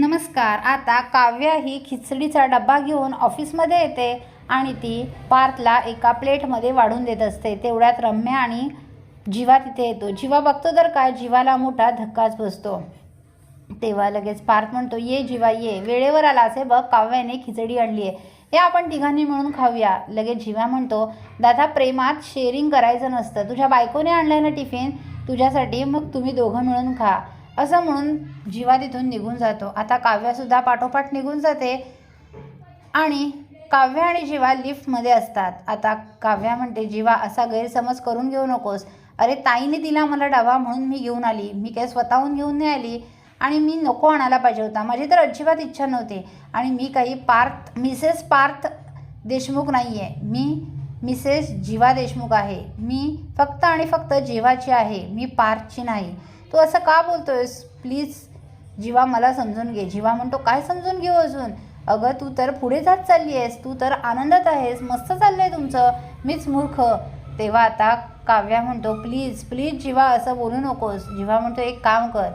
नमस्कार. आता काव्या ही खिचडीचा डब्बा घेऊन ऑफिसमध्ये येते आणि ती पार्थला एका प्लेटमध्ये वाढून देत असते. तेवढ्यात रम्या आणि जीवा तिथे येतो. जीवा बघतो तर काय? जीवाला मोठा धक्काच बसतो. तेव्हा लगेच पार्थ म्हणतो ये जीवा ये. वेळेवर आला असे बघ काव्याने खिचडी आणली आहे. हे आपण तिघांनी मिळून खाऊया. लगेच जीवा म्हणतो दादा प्रेमात शेअरिंग करायचं नसतं. तुझ्या बायकोने आणलं ना टिफिन तुझ्यासाठी मग तुम्ही दोघं मिळून खा. असं म्हणून जीवा तिथून निघून जातो. आता काव्यासुद्धा पाठोपाठ निघून जाते आणि काव्य आणि जीवा लिफ्टमध्ये असतात. आता काव्या म्हणते जीवा असा गैरसमज करून घेऊ नकोस. अरे ताईने दिला मला डबा म्हणून मी घेऊन आली. मी काय स्वतःहून घेऊन नाही आली. आणि मी नको आणायला पाहिजे होता. माझी तर अजिबात इच्छा नव्हती. आणि मी काही पार्थ मिसेस पार्थ देशमुख नाही आहे मी मिसेस जीवा देशमुख आहे. मी फक्त आणि फक्त जीवाची आहे. मी पार्थची नाही. तू असं का बोलतोयस? प्लीज जीवा मला समजून घे. जीवा म्हणतो काय समजून घेऊ अजून? अगं तू तर पुढे जात चालली आहेस तू तर आनंदात आहेस. मस्त चाललं आहे तुमचं. मीच मूर्ख. तेव्हा आता काव्या म्हणतो प्लीज प्लीज जीवा असं बोलू नकोस. जीवा म्हणतो एक काम कर.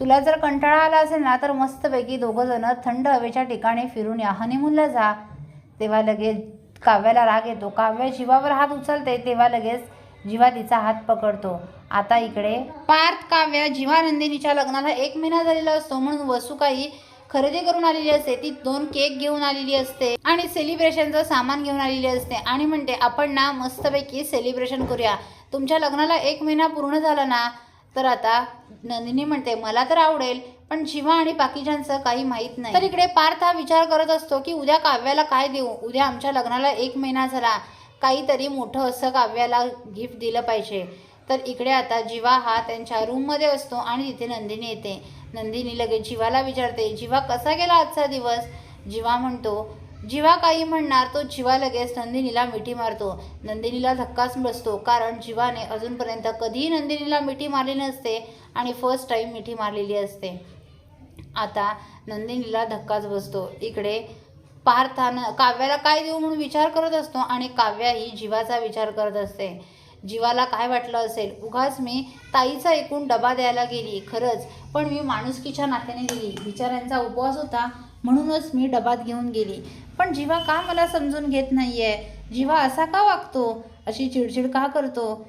तुला जर कंटाळा आला असेल ना तर मस्तपैकी दोघं जण थंड हवेच्या ठिकाणी फिरून या. हनीमूनला जा. तेव्हा लगेच काव्याला राग येतो. काव्य जीवावर हात उचलते. तेव्हा लगेच जिवा तिचा हात पकडतो. आता इकडे पार्थ काव्य जिवा नंदिनीच्या लग्नाला एक महिना झालेला असतो म्हणून वसुकाई काही खरेदी करून आलेली असते. ती दोन केक घेऊन आलेली असते आणि सेलिब्रेशनचं सामान घेऊन आलेली असते. आणि म्हणते आपण ना मस्तपैकी सेलिब्रेशन करूया. तुमच्या लग्नाला एक महिना पूर्ण झाला ना तर आता नंदिनी म्हणते मला तर आवडेल पण शिवा आणि बाकीच्यांचं काही माहीत नाही. तर इकडे पार्थ हा विचार करत असतो की उद्या काव्याला काय देऊ? उद्या आमच्या लग्नाला एक महिना झाला. काहीतरी मोठं असं काव्याला गिफ्ट दिलं पाहिजे. तर इकडे आता जीवा हा त्यांच्या रूममध्ये असतो आणि तिथे नंदिनी येते. नंदिनी लगेच जीवाला विचारते जीवा कसा गेला आजचा दिवस? जीवा म्हणतो जीवा काही म्हणणार तो जीवा लगेच नंदिनीला मिठी मारतो. नंदिनीला धक्काच बसतो कारण जीवाने अजूनपर्यंत कधीही नंदिनीला मिठी मारली नसते आणि फर्स्ट टाईम मिठी मारलेली असते. आता नंदिनीला धक्काच बसतो. इकडे पार्थानं काव्याला काय देऊ म्हणून विचार करत असतो आणि काव्या ही जीवाचा विचार करत असते. जीवाला काय वाटलं असेल? उगाच मी ताईचा एकूण डबा द्यायला गेली खरंच. पण मी माणुसकीच्या नात्याने गेली. बिचाऱ्यांचा उपवास होता म्हणूनच मी डबात घेऊन गेली. पण जीवा का मला समजून घेत नाही आहे जीवा असा का वागतो? अशी चिडचिड का करतो?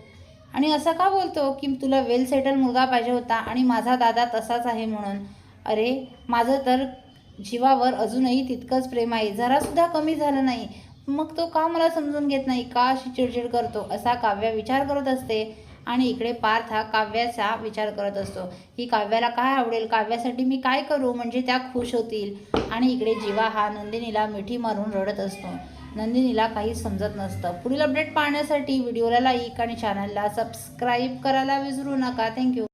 आणि असं का बोलतो की तुला वेल सेटल मुलगा पाहिजे होता आणि माझा दादा तसाच आहे म्हणून? अरे माझं तर जीवावर अजूनही तितकंच प्रेम आहे. जरासुद्धा कमी झालं नाही. मग तो का मला समजून घेत नाही? का अशी चिडचिड करतो? असा काव्य विचार करत असते आणि इकडे पार्थ हा काव्याचा विचार करत असतो. की काव्याला काय आवडेल? काव्यासाठी मी काय करू? म्हणजे त्या खुश होतील. आणि इकडे जीवा हा नंदिनीला मिठी मारून रडत असतो. नंदिनीला काही समजत नसतं. पुढील अपडेट पाहण्यासाठी व्हिडिओला लाईक आणि चॅनलला सबस्क्राईब करायला विसरू नका. थँक्यू